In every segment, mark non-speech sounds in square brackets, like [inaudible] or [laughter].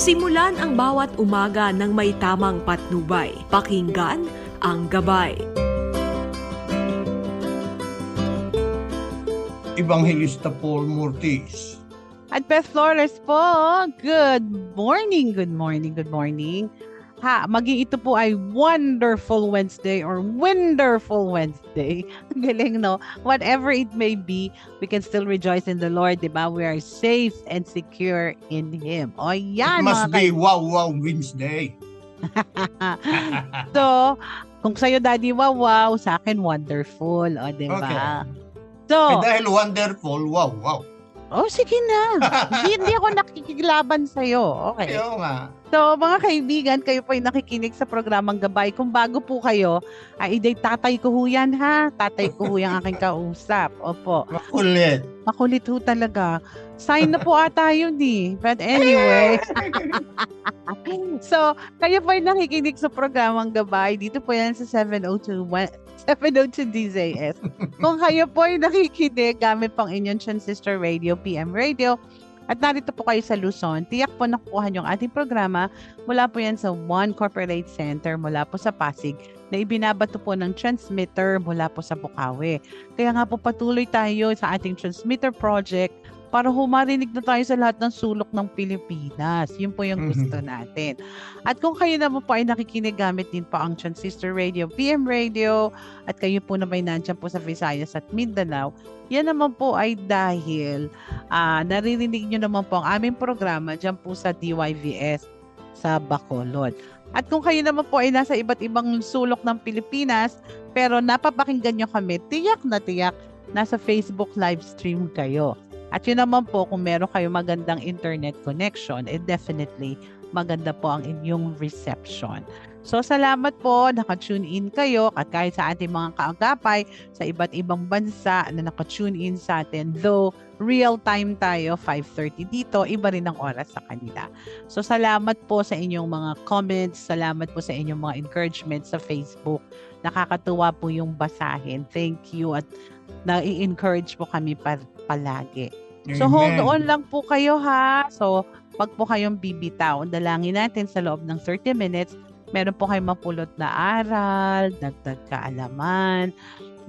Simulan ang bawat umaga ng may tamang patnubay. Pakinggan ang gabay. Evangelista Paul Mortis. At Beth Flores po, good morning, good morning, good morning. Ha, maging ito po ay Wonderful Wednesday or Wonderful Wednesday. [laughs] Galing, no? Whatever it may be, we can still rejoice in the Lord, di ba? We are safe and secure in Him. O yan, It must be wow wow Wednesday. [laughs] So, kung sa'yo, Daddy, wow, wow, sa akin, wonderful. O, di ba? Okay. So, Eh, dahil wonderful, wow wow. Oh, sige na. [laughs] hindi, hindi ako nakikilaban sa'yo. Okay. Kaya nga. So, mga kaibigan, kayo po ay nakikinig sa programang Gabay. Kung bago po kayo, ay iday tatay ko ho yan, ha? Tatay ko ho yung aking kausap. Opo. Makulit. Makulit ho talaga. Sign na po ata yun eh. But anyway. [laughs] so, kayo po ay nakikinig sa programang Gabay. Dito po yan sa 702 one- 702 DZS. Kung kayo po ay nakikinig gamit pang inyong transistor radio, PM radio, at narito po kayo sa Luzon, tiyak po nakukuha yung ating programa mula po yan sa One Corporate Center mula po sa Pasig na ibinabato po ng transmitter mula po sa Bukawi. Kaya nga po patuloy tayo sa ating transmitter project para humarinig na tayo sa lahat ng sulok ng Pilipinas. Yun po yung gusto natin. At kung kayo naman po ay nakikinig gamit din po ang Transistor Radio, PM Radio, at kayo po na may nandyan po sa Visayas at Mindanao, yan naman po ay dahil ah naririnig nyo naman po ang aming programa dyan po sa DYVS sa Bacolod. At kung kayo naman po ay nasa iba't ibang sulok ng Pilipinas, pero napapakinggan nyo kami, tiyak na tiyak, nasa Facebook live stream kayo. At yun naman po, kung meron kayo magandang internet connection, eh definitely maganda po ang inyong reception. So salamat po, naka-tune in kayo at kahit sa ating mga kaagapay sa iba't ibang bansa na naka-tune in sa atin. Though real time tayo, 5.30 dito, iba rin ang oras sa kanila. So salamat po sa inyong mga comments, salamat po sa inyong mga encouragement sa Facebook. Nakakatuwa po yung basahin. Thank you at na-encourage po kami pa- palagi. So hold Amen. on lang po kayo ha. So wag po kayong bibitaw. Dalangin natin sa loob ng 30 minutes. Meron po kayong mapulot na aral, dagdag kaalaman,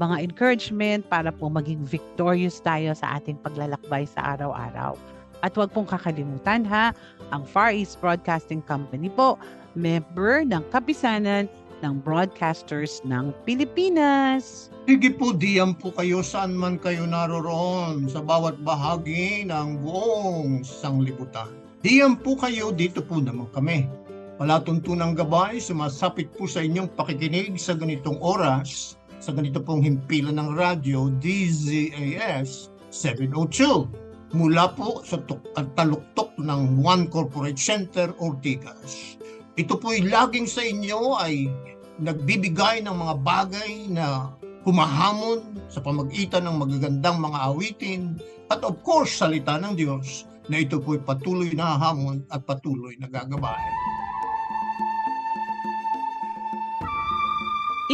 mga encouragement para po maging victorious tayo sa ating paglalakbay sa araw-araw. At huwag pong kakalimutan ha, ang Far East Broadcasting Company po, member ng kapisanan ng broadcasters ng Pilipinas. Sige po, diyan po kayo saan man kayo naroroon sa bawat bahagi ng buong sanglibutan. Diyan po kayo, dito po naman kami. Palatuntunang gabay, sumasapit po sa inyong pakikinig sa ganitong oras, sa ganito pong himpilan ng radyo, DZAS 702. Mula po sa tuk- taluktok ng One Corporate Center, Ortigas. Ito po'y laging sa inyo ay nagbibigay ng mga bagay na humahamon sa pamagitan ng magagandang mga awitin at of course salita ng Diyos na ito po'y patuloy na hamon at patuloy na gagabay.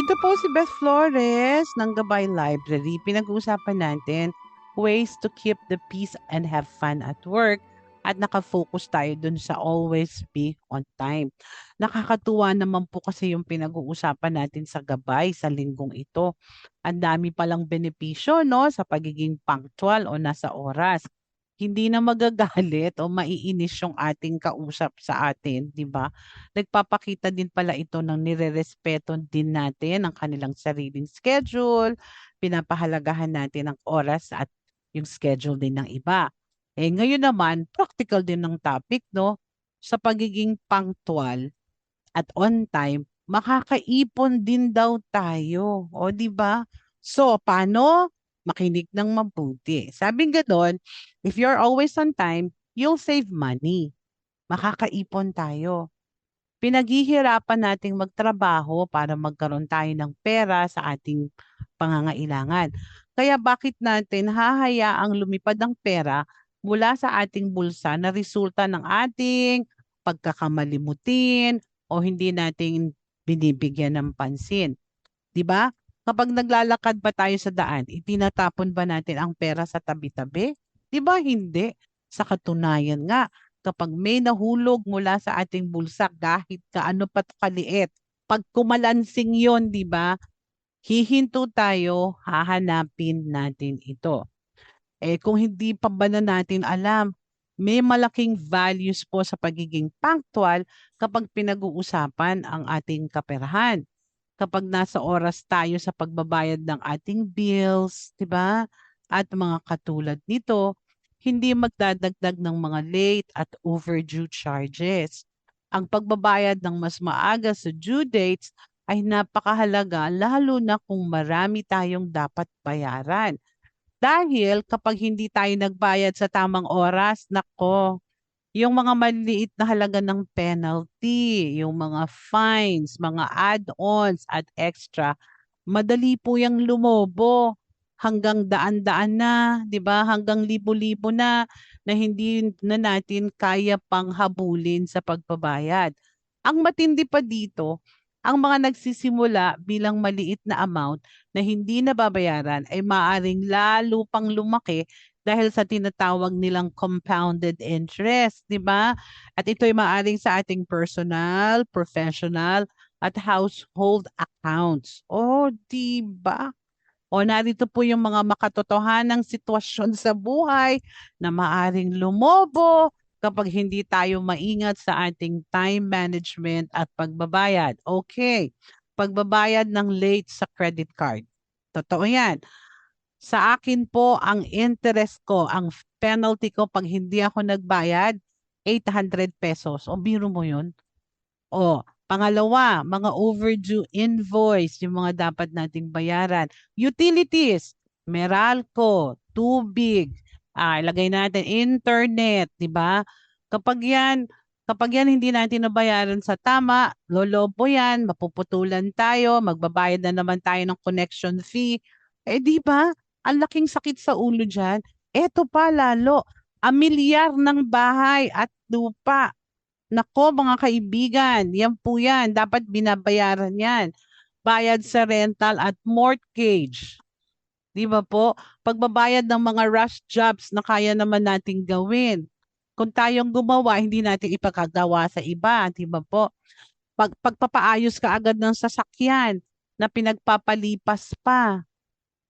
Ito po si Beth Flores ng Gabay Library. Pinag-uusapan natin ways to keep the peace and have fun at work at nakafocus tayo dun sa always be on time. Nakakatuwa naman po kasi yung pinag-uusapan natin sa gabay sa linggong ito. Ang dami palang benepisyo no sa pagiging punctual o nasa oras. Hindi na magagalit o maiinis yung ating kausap sa atin, di ba? nagpapakita din pala ito ng nirerespeto din natin ang kanilang sariling schedule, pinapahalagahan natin ang oras at yung schedule din ng iba. Eh ngayon naman, practical din ng topic, no? Sa pagiging punctual at on time, makakaipon din daw tayo. O, di ba? So, paano? Makinig ng mabuti. Sabing ganon, if you're always on time, you'll save money. Makakaipon tayo pinaghihirapan nating magtrabaho para magkaroon tayo ng pera sa ating pangangailangan. Kaya bakit natin hahayaang lumipad ang pera mula sa ating bulsa na resulta ng ating pagkakamalimutin o hindi nating binibigyan ng pansin. 'Di ba? Kapag naglalakad ba tayo sa daan, itinatapon ba natin ang pera sa tabi-tabi? 'Di ba hindi? Sa katunayan nga, kapag may nahulog mula sa ating bulsa kahit kaano pa kaliit, pag kumalansing yon, di ba? Hihinto tayo, hahanapin natin ito. Eh kung hindi pa ba na natin alam, may malaking values po sa pagiging punctual kapag pinag-uusapan ang ating kaperahan. Kapag nasa oras tayo sa pagbabayad ng ating bills, 'di ba? At mga katulad nito, hindi magdadagdag ng mga late at overdue charges. Ang pagbabayad ng mas maaga sa due dates ay napakahalaga lalo na kung marami tayong dapat bayaran. Dahil kapag hindi tayo nagbayad sa tamang oras, nako, yung mga maliit na halaga ng penalty, yung mga fines, mga add-ons at extra, madali po yung lumobo hanggang daan-daan na, 'di ba? Hanggang libo-libo na na hindi na natin kaya pang habulin sa pagbabayad. Ang matindi pa dito, ang mga nagsisimula bilang maliit na amount na hindi nababayaran ay maaring lalo pang lumaki dahil sa tinatawag nilang compounded interest, di ba? At ito ay maaring sa ating personal, professional, at household accounts. Oh, di ba? O narito po yung mga makatotohanang sitwasyon sa buhay na maaring lumobo kapag hindi tayo maingat sa ating time management at pagbabayad. Okay, pagbabayad ng late sa credit card. Totoo yan. Sa akin po, ang interest ko, ang penalty ko pag hindi ako nagbayad, 800 pesos. O biro mo yun? O, pangalawa, mga overdue invoice, yung mga dapat nating bayaran. Utilities, Meralco, tubig, ah, ilagay natin internet, 'di ba? Kapag 'yan, kapag 'yan hindi natin nabayaran sa tama, lolobo 'yan, mapuputulan tayo, magbabayad na naman tayo ng connection fee. Eh 'di ba? Ang laking sakit sa ulo diyan. Eto pa lalo, amilyar ng bahay at lupa. Nako mga kaibigan, yan po yan. Dapat binabayaran yan. Bayad sa rental at mortgage. Di ba po? Pagbabayad ng mga rush jobs na kaya naman nating gawin. Kung tayong gumawa, hindi natin ipakagawa sa iba. Di ba po? Pag, pagpapaayos ka agad ng sasakyan na pinagpapalipas pa,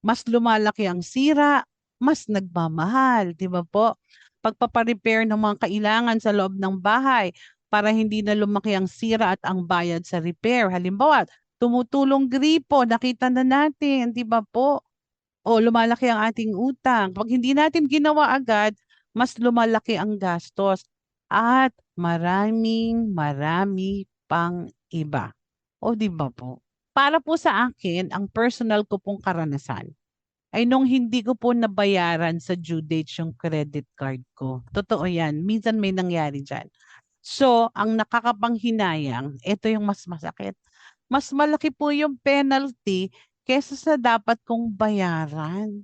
mas lumalaki ang sira, mas nagmamahal. Di ba po? Pagpaparepair ng mga kailangan sa loob ng bahay para hindi na lumaki ang sira at ang bayad sa repair. Halimbawa, tumutulong gripo, nakita na natin, di ba po? O lumalaki ang ating utang. Pag hindi natin ginawa agad, mas lumalaki ang gastos at maraming marami pang iba. O di ba po? Para po sa akin, ang personal ko pong karanasan ay nung hindi ko po nabayaran sa due date yung credit card ko. Totoo yan. Minsan may nangyari dyan. So, ang nakakapanghinayang, ito yung mas masakit. Mas malaki po yung penalty kesa sa dapat kong bayaran.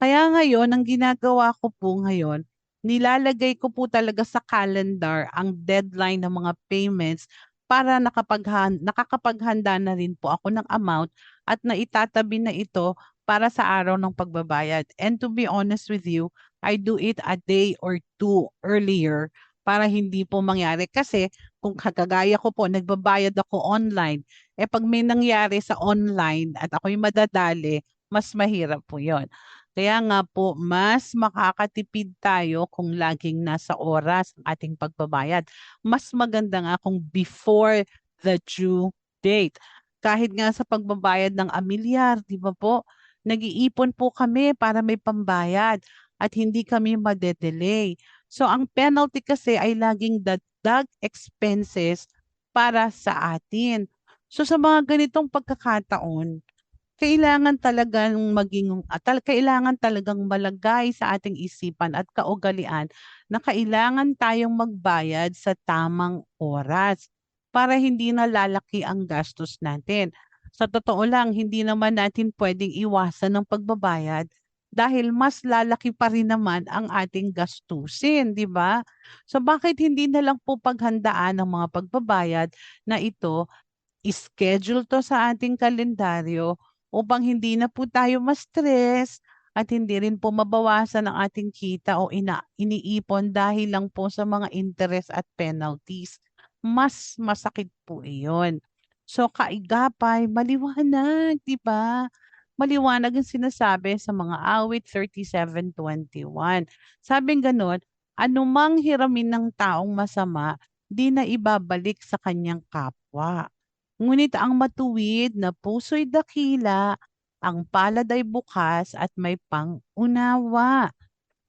Kaya ngayon, ang ginagawa ko po ngayon, nilalagay ko po talaga sa calendar ang deadline ng mga payments para nakapaghan nakakapaghanda na rin po ako ng amount at naitatabi na ito para sa araw ng pagbabayad. And to be honest with you, I do it a day or two earlier para hindi po mangyari. Kasi kung kagagaya ko po, nagbabayad ako online. Eh pag may nangyari sa online at ako'y madadali, mas mahirap po yon. Kaya nga po, mas makakatipid tayo kung laging nasa oras ang ating pagbabayad. Mas maganda nga kung before the due date. Kahit nga sa pagbabayad ng amilyar, di ba po? Nag-iipon po kami para may pambayad at hindi kami madedelay. So ang penalty kasi ay laging dagdag expenses para sa atin. So sa mga ganitong pagkakataon, kailangan talagang maging atal kailangan talagang malagay sa ating isipan at kaugalian na kailangan tayong magbayad sa tamang oras para hindi na lalaki ang gastos natin. Sa totoo lang, hindi naman natin pwedeng iwasan ng pagbabayad dahil mas lalaki pa rin naman ang ating gastusin, di ba? So bakit hindi na lang po paghandaan ng mga pagbabayad na ito, schedule to sa ating kalendaryo upang hindi na po tayo ma-stress at hindi rin po mabawasan ang ating kita o ina, iniipon dahil lang po sa mga interest at penalties. Mas masakit po iyon. So kaigapay, maliwanag, di ba? Maliwanag ang sinasabi sa mga awit 37.21. Sabing ganun, anumang hiramin ng taong masama, di na ibabalik sa kanyang kapwa. Ngunit ang matuwid na puso'y dakila, ang palad ay bukas at may pangunawa.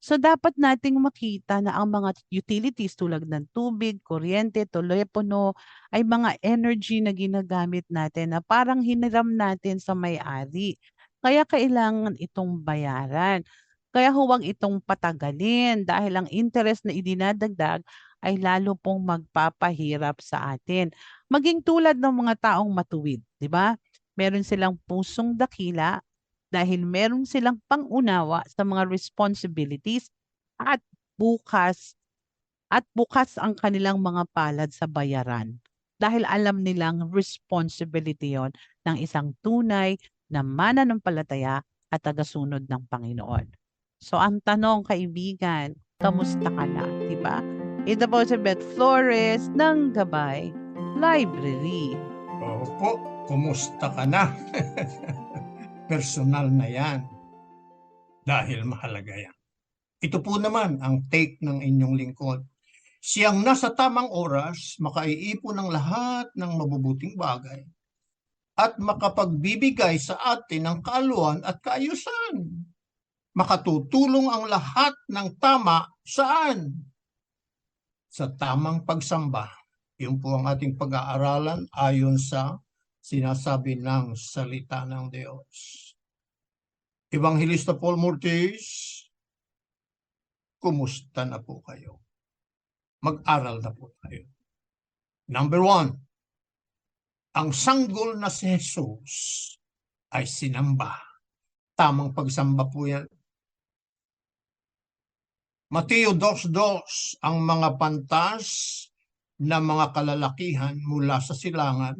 So dapat nating makita na ang mga utilities tulad ng tubig, kuryente, telepono ay mga energy na ginagamit natin na parang hiniram natin sa may-ari. Kaya kailangan itong bayaran. Kaya huwag itong patagalin dahil ang interest na idinadagdag ay lalo pong magpapahirap sa atin. Maging tulad ng mga taong matuwid, di ba? Meron silang pusong dakila dahil meron silang pangunawa sa mga responsibilities at bukas at bukas ang kanilang mga palad sa bayaran dahil alam nilang responsibility yon ng isang tunay na mananampalataya at tagasunod ng Panginoon. So ang tanong kaibigan, kamusta ka na, di ba? Ito po si Beth Flores ng Gabay Library. Opo, kumusta ka na? [laughs] Personal na yan. Dahil mahalaga yan. Ito po naman ang take ng inyong lingkod. Siyang nasa tamang oras, makaiipon ng lahat ng mabubuting bagay at makapagbibigay sa atin ng kaluan at kaayusan. Makatutulong ang lahat ng tama saan? Sa tamang pagsamba. Yun po ang ating pag-aaralan ayon sa sinasabi ng salita ng Diyos. Evangelista Paul Murtis, kumusta na po kayo? Mag-aral na po tayo. Number one, ang sanggol na si Jesus ay sinamba. Tamang pagsamba po yan. Mateo 2.2, ang mga pantas na mga kalalakihan mula sa silangan.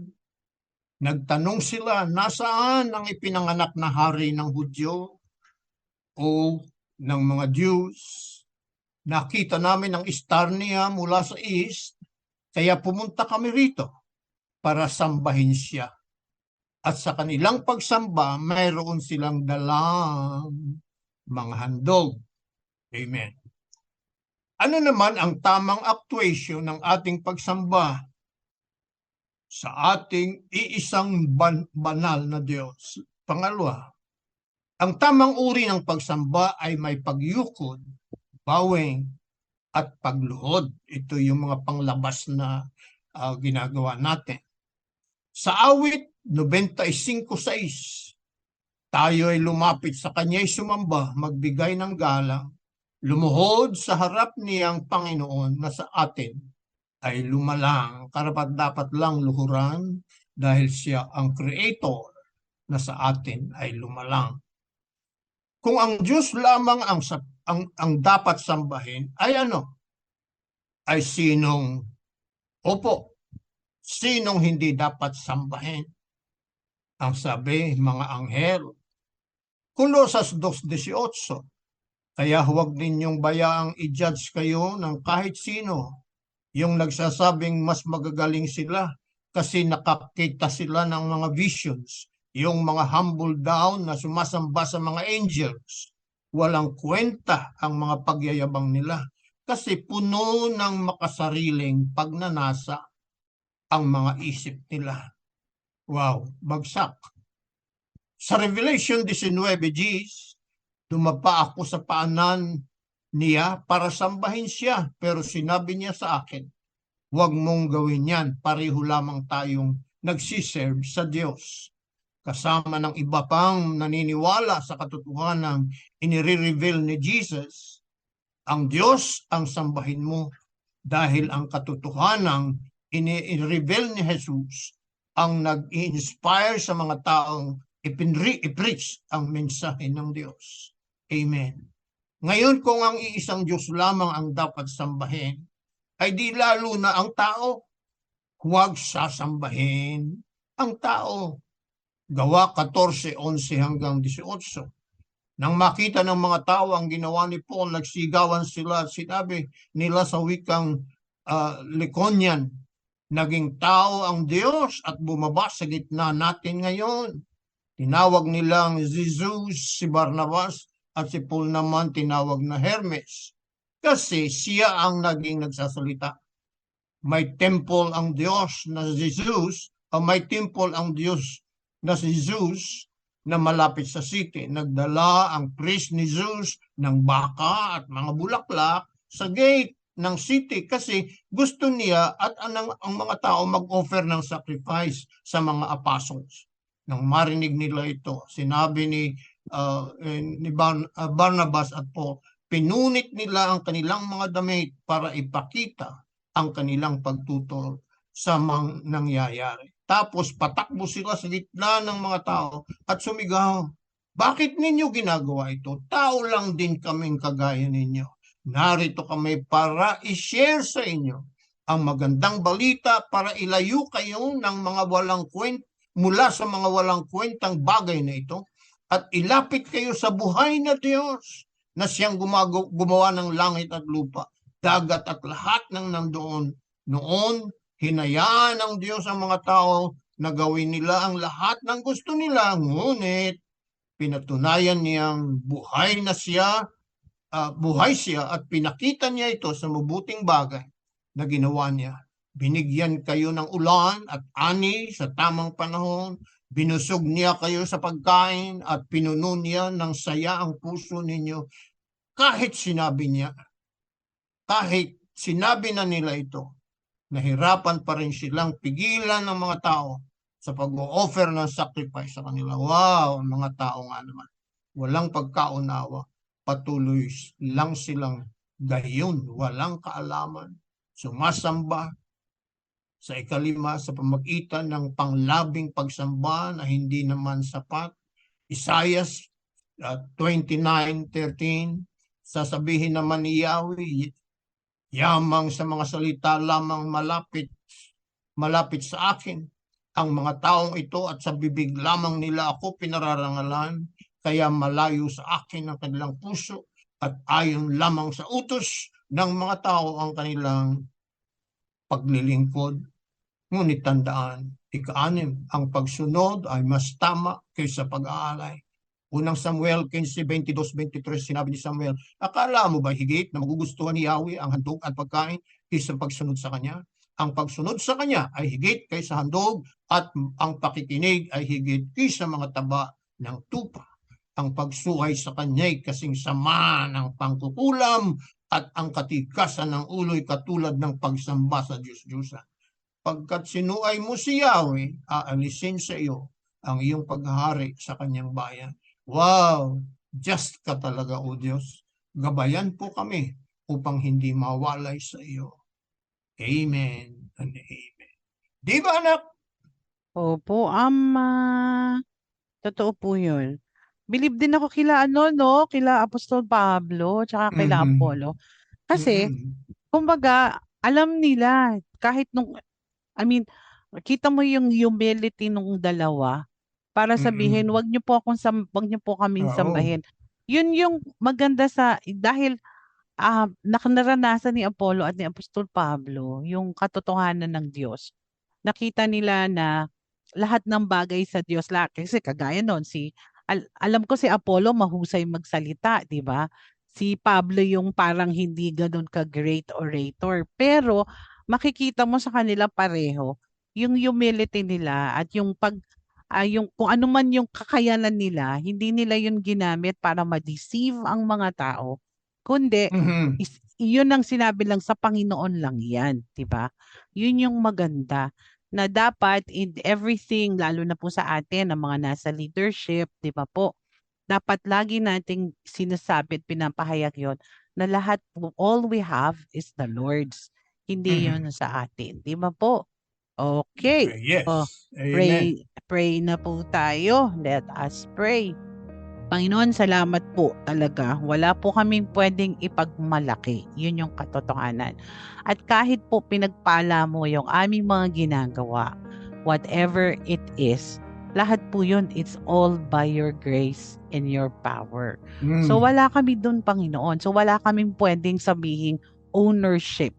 Nagtanong sila, nasaan ang ipinanganak na hari ng Hudyo o ng mga Jews? Nakita namin ang star niya mula sa east, kaya pumunta kami rito para sambahin siya. At sa kanilang pagsamba, mayroon silang dalang mga handog. Amen. Ano naman ang tamang actuation ng ating pagsamba sa ating iisang ban- banal na Diyos? Pangalawa, ang tamang uri ng pagsamba ay may pagyukod, bowing, at pagluhod. Ito yung mga panglabas na ah, ginagawa natin. Sa awit 95.6, tayo ay lumapit sa kanya'y sumamba, magbigay ng galang, lumuhod sa harap niyang Panginoon na sa atin ay lumalang. Karapat dapat lang luhuran dahil siya ang creator na sa atin ay lumalang. Kung ang Diyos lamang ang, ang, ang dapat sambahin, ay ano? Ay sinong, opo, sinong hindi dapat sambahin? Ang sabi, mga anghel. Kulosas 2.18 Kaya huwag ninyong bayaang i-judge kayo ng kahit sino yung nagsasabing mas magagaling sila kasi nakakita sila ng mga visions. Yung mga humble down na sumasamba sa mga angels. Walang kwenta ang mga pagyayabang nila kasi puno ng makasariling pagnanasa ang mga isip nila. Wow, bagsak. Sa Revelation 19, Gs, dumapa ako sa paanan niya para sambahin siya. Pero sinabi niya sa akin, huwag mong gawin yan. Pareho lamang tayong nagsiserve sa Diyos. Kasama ng iba pang naniniwala sa katotohanan inire-reveal ni Jesus, ang Diyos ang sambahin mo dahil ang katotohanan ini-reveal ni Jesus ang nag-inspire sa mga taong ipinri, i-preach ang mensahe ng Diyos. Amen. Ngayon kung ang iisang Diyos lamang ang dapat sambahin, ay di lalo na ang tao. Huwag sasambahin ang tao. Gawa 14, 11 hanggang 18. Nang makita ng mga tao ang ginawa ni Paul, nagsigawan sila at sinabi nila sa wikang uh, Lycaonian, naging tao ang Diyos at bumaba sa gitna natin ngayon. Tinawag nilang Jesus si Barnabas at si Paul naman tinawag na Hermes kasi siya ang naging nagsasalita. May temple ang Diyos na Jesus o may temple ang Diyos na si Jesus na malapit sa city. Nagdala ang priest ni Zeus ng baka at mga bulaklak sa gate ng city kasi gusto niya at ang, ang mga tao mag-offer ng sacrifice sa mga apostles. Nang marinig nila ito, sinabi ni, uh, ni uh, Barnabas at Paul, pinunit nila ang kanilang mga damit para ipakita ang kanilang pagtutol sa mga nangyayari. Tapos patakbo sila sa gitna ng mga tao at sumigaw, Bakit ninyo ginagawa ito? Tao lang din kaming kagaya ninyo. Narito kami para i-share sa inyo ang magandang balita para ilayo kayo ng mga walang kwent mula sa mga walang kwentang bagay na ito at ilapit kayo sa buhay na Diyos na siyang gumago, gumawa ng langit at lupa, dagat at lahat ng nandoon. Noon, hinayaan ng Diyos ang mga tao na gawin nila ang lahat ng gusto nila, ngunit pinatunayan niyang buhay na siya, uh, buhay siya at pinakita niya ito sa mabuting bagay na ginawa niya. Binigyan kayo ng ulan at ani sa tamang panahon, binusog niya kayo sa pagkain at pinuno niya ng saya ang puso ninyo. Kahit sinabi niya, kahit sinabi na nila ito, nahirapan pa rin silang pigilan ng mga tao sa pag-offer ng sacrifice sa kanila. Wow, mga tao nga naman. Walang pagkaunawa. Patuloy lang silang gayon. Walang kaalaman. Sumasamba sa ikalima sa pamagitan ng panglabing pagsamba na hindi naman sapat. Isaiah uh, 29.13 sasabihin naman ni Yahweh Yamang sa mga salita lamang malapit, malapit sa akin. Ang mga taong ito at sa bibig lamang nila ako pinararangalan, kaya malayo sa akin ang kanilang puso at ayon lamang sa utos ng mga tao ang kanilang paglilingkod. Ngunit tandaan, ikaanim, ang pagsunod ay mas tama kaysa pag-aalay. Unang Samuel 15, 22, 23, sinabi ni Samuel, akala mo ba higit na magugustuhan ni Yahweh ang handog at pagkain kaysa pagsunod sa Kanya? Ang pagsunod sa Kanya ay higit kaysa handog at ang pakikinig ay higit kaysa mga taba ng tupa. Ang pagsuhay sa Kanya ay kasing sama ng pangkukulam at ang katikasan ng ulo'y katulad ng pagsamba sa Diyos-Diyosa. Pagkat sinuay mo si Yahweh, aalisin sa iyo ang iyong paghahari sa kanyang bayan Wow! Just ka talaga, O Diyos. Gabayan po kami upang hindi mawalay sa iyo. Amen and amen. Di ba anak? Opo, ama. Totoo po yun. Believe din ako kila ano, no? Kila Apostol Pablo, tsaka kila Mhm. Apollo. Kasi, Mm-mm. kumbaga, alam nila, kahit nung, I mean, kita mo yung humility nung dalawa, para sabihin, Mm-mm. wag niyo po akong sam wag niyo po kaming Oo. sambahin. Yun yung maganda sa dahil ah naranasan ni Apollo at ni Apostol Pablo yung katotohanan ng Diyos. Nakita nila na lahat ng bagay sa Diyos lahat kasi kagaya noon si al- alam ko si Apollo mahusay magsalita, 'di ba? Si Pablo yung parang hindi ganoon ka great orator, pero makikita mo sa kanila pareho yung humility nila at yung pag ah, yung kung ano man yung kakayanan nila, hindi nila yun ginamit para ma-deceive ang mga tao, kundi Mhm. is, yun ang sinabi lang sa Panginoon lang yan, 'di ba? Yun yung maganda na dapat in everything lalo na po sa atin ang mga nasa leadership, 'di ba po? Dapat lagi nating sinasabi at pinapahayag yon na lahat po, all we have is the Lord's. Hindi Mhm. yun sa atin, 'di ba po? Okay. Yes. Oh, Amen. Pray, pray na po tayo. Let us pray. Panginoon, salamat po talaga. Wala po kaming pwedeng ipagmalaki. Yun yung katotohanan. At kahit po pinagpala mo yung aming mga ginagawa, whatever it is, Lahat po yun, it's all by your grace and your power. Mm. So wala kami doon, Panginoon. So wala kaming pwedeng sabihin ownership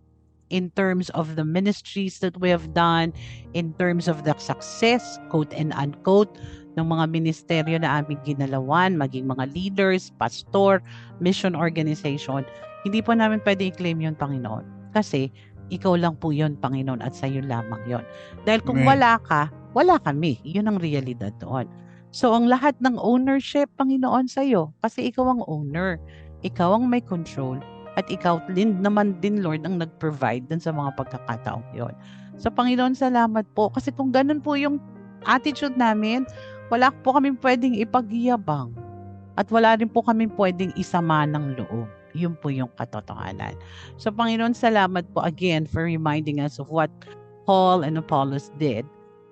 in terms of the ministries that we have done, in terms of the success, quote and unquote, ng mga ministeryo na aming ginalawan, maging mga leaders, pastor, mission organization. Hindi po namin pwede i-claim yun, Panginoon. Kasi ikaw lang po yun, Panginoon, at sa'yo lamang yun. Dahil kung Amen. wala ka, wala kami. Yun ang realidad doon. So, ang lahat ng ownership, Panginoon, sa'yo. Kasi ikaw ang owner. Ikaw ang may control. At ikaw din naman din, Lord, ang nag-provide dun sa mga pagkakataong yon. So, Panginoon, salamat po. Kasi kung ganun po yung attitude namin, wala po kami pwedeng ipagyabang. At wala rin po kami pwedeng isama ng loob. Yun po yung katotohanan. So, Panginoon, salamat po again for reminding us of what Paul and Apollos did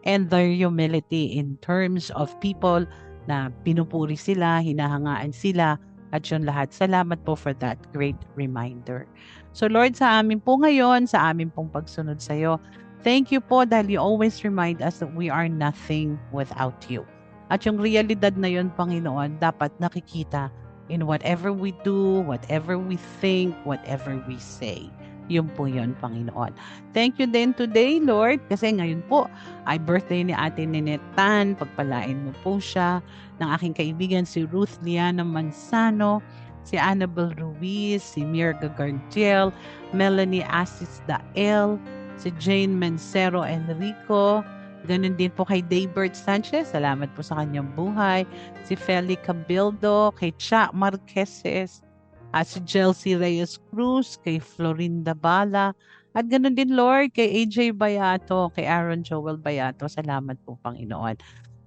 and their humility in terms of people na pinupuri sila, hinahangaan sila, at yun lahat. Salamat po for that great reminder. So Lord, sa amin po ngayon, sa amin pong pagsunod sa iyo, thank you po dahil you always remind us that we are nothing without you. At yung realidad na yun, Panginoon, dapat nakikita in whatever we do, whatever we think, whatever we say. Yun po yun, Panginoon. Thank you din today, Lord, kasi ngayon po ay birthday ni Ate Ninette Tan. Pagpalain mo po siya ng aking kaibigan si Ruth Liana Manzano, si Annabel Ruiz, si Mirga Gardiel, Melanie Asis Dael, si Jane Mencero Enrico, Ganun din po kay Daybert Sanchez. Salamat po sa kanyang buhay. Si Feli Cabildo, kay Cha Marqueses, at si Chelsea Reyes Cruz, kay Florinda Bala, at ganun din Lord, kay AJ Bayato, kay Aaron Joel Bayato. Salamat po Panginoon.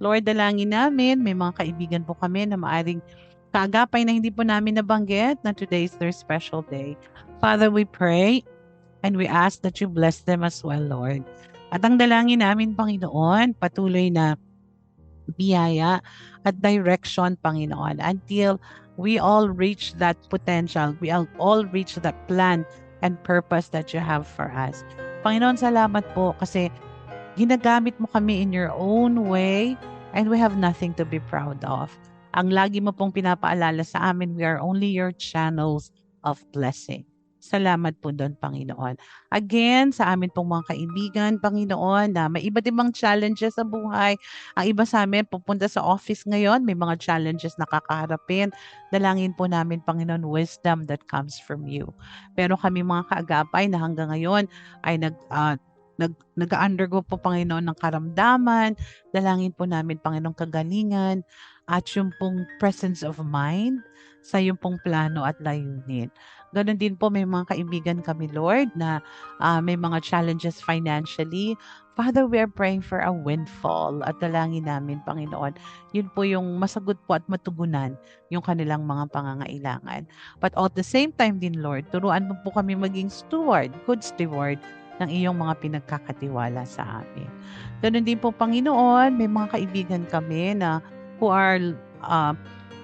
Lord, dalangin namin, may mga kaibigan po kami na maaring kaagapay na hindi po namin nabanggit na today is their special day. Father, we pray and we ask that you bless them as well, Lord. At ang dalangin namin, Panginoon, patuloy na biyaya at direction, Panginoon, until we all reach that potential, we all, reach that plan and purpose that you have for us. Panginoon, salamat po kasi ginagamit mo kami in your own way and we have nothing to be proud of. Ang lagi mo pong pinapaalala sa amin, we are only your channels of blessing. Salamat po doon, Panginoon. Again, sa amin pong mga kaibigan, Panginoon, na may iba't ibang challenges sa buhay. Ang iba sa amin, pupunta sa office ngayon, may mga challenges na kakaharapin. Dalangin po namin, Panginoon, wisdom that comes from you. Pero kami mga kaagapay na hanggang ngayon ay nag, ah, nag, nag-undergo po, Panginoon, ng karamdaman. Dalangin po namin, Panginoon, kagalingan at yung pong presence of mind sa yung pong plano at layunin. Ganon din po may mga kaibigan kami, Lord, na ah, may mga challenges financially. Father, we are praying for a windfall at dalangin namin, Panginoon. Yun po yung masagot po at matugunan yung kanilang mga pangangailangan. But at the same time din, Lord, turuan mo po kami maging steward, good steward ng iyong mga pinagkakatiwala sa amin. Ganon din po, Panginoon, may mga kaibigan kami na who are uh,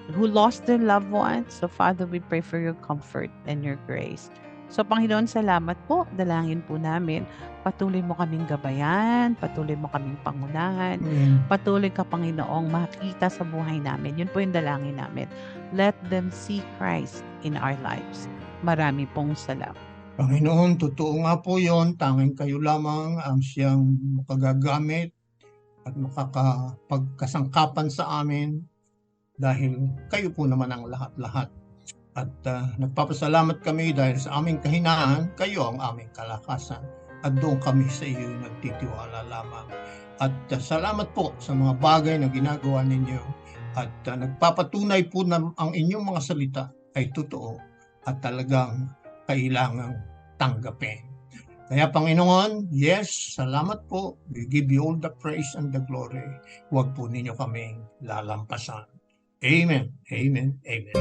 who lost their loved ones. So Father, we pray for your comfort and your grace. So Panginoon, salamat po. Dalangin po namin. Patuloy mo kaming gabayan, patuloy mo kaming pangunahan, Amen. patuloy ka Panginoong makita sa buhay namin. Yun po yung dalangin namin. Let them see Christ in our lives. Marami pong salamat. Panginoon, totoo nga po yon. Tanging kayo lamang ang siyang makagagamit at makakapagkasangkapan sa amin dahil kayo po naman ang lahat-lahat. At ah, nagpapasalamat kami dahil sa aming kahinaan, kayo ang aming kalakasan. At doon kami sa iyo nagtitiwala lamang. At ah, salamat po sa mga bagay na ginagawa ninyo. At ah, nagpapatunay po na ang inyong mga salita ay totoo at talagang kailangang tanggapin. Kaya Panginoon, yes, salamat po. We give you all the praise and the glory. Huwag po ninyo kaming lalampasan. Amen. Amen. Amen.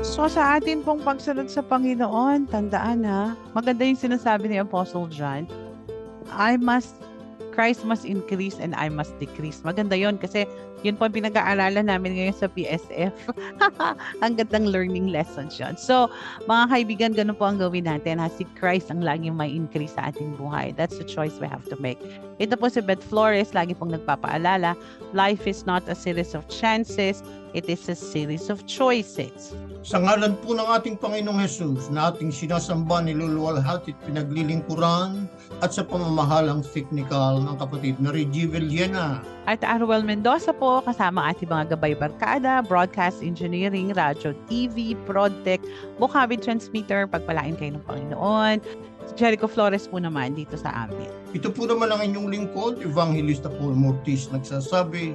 So sa atin pong pagsunod sa Panginoon, tandaan ha, maganda yung sinasabi ni Apostle John, I must Christ must increase and I must decrease. Maganda yon kasi yun po ang pinag-aaralan namin ngayon sa PSF. [laughs] ang gandang learning lessons yun. So, mga kaibigan, ganun po ang gawin natin. Ha? Si Christ ang laging may increase sa ating buhay. That's the choice we have to make. Ito po si Beth Flores, lagi pong nagpapaalala, life is not a series of chances, it is a series of choices. Sa ngalan po ng ating Panginoong Hesus na ating sinasamba, niluluwalhati at pinaglilingkuran at sa pamamahalang technical ng kapatid na Reggie Villena. At Arwel Mendoza po, kasama ang ating mga gabay barkada, broadcast engineering, radyo, TV, ProdTech, Bukawi Transmitter, pagpalain kayo ng Panginoon. Jericho Flores po naman dito sa amin. Ito po naman ang inyong lingkod, Evangelista Paul Mortis nagsasabi,